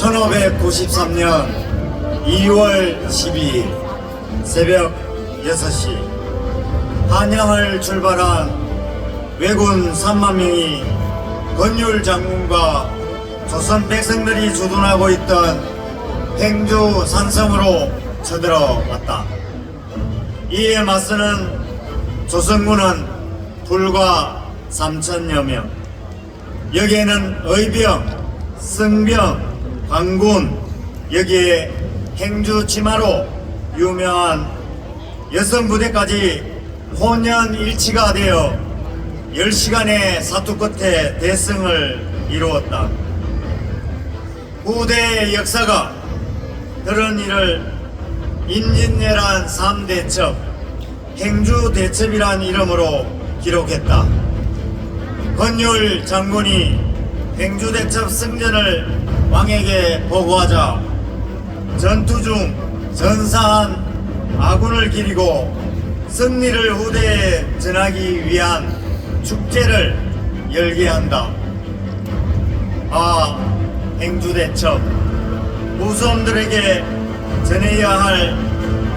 1593년 2월 12일 새벽 6시 한양을 출발한 왜군 3만 명이 건율 장군과 조선 백성들이 주둔하고 있던 행주 산성으로 쳐들어왔다. 이에 맞서는 조선군은 불과 3천여 명. 여기에는 의병, 승병, 관군, 여기에 행주 치마로 유명한 여성 부대까지 혼연일치가 되어 10시간의 사투 끝에 대승을 이루었다. 후대의 역사가 그런 일을 인진예란 3대첩, 행주대첩이란 이름으로 기록했다. 건율 장군이 행주대첩 승전을 왕에게 보고하자 전투 중 전사한 아군을 기리고 승리를 후대에 전하기 위한 축제를 열게 한다. 아, 행주대첩. 후손들에게 전해야 할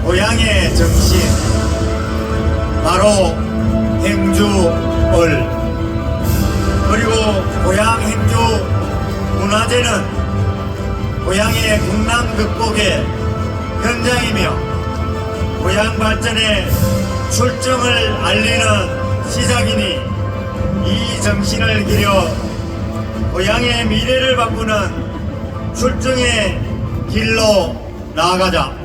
고향의 정신. 바로 행주을. 그리고 고향 행주 문화재는 고향의 국난 극복의 현장이며 고향 발전의 출정을 알리는 시작이니 이 정신을 기려 고향의 미래를 바꾸는 출정의 길로 나아가자.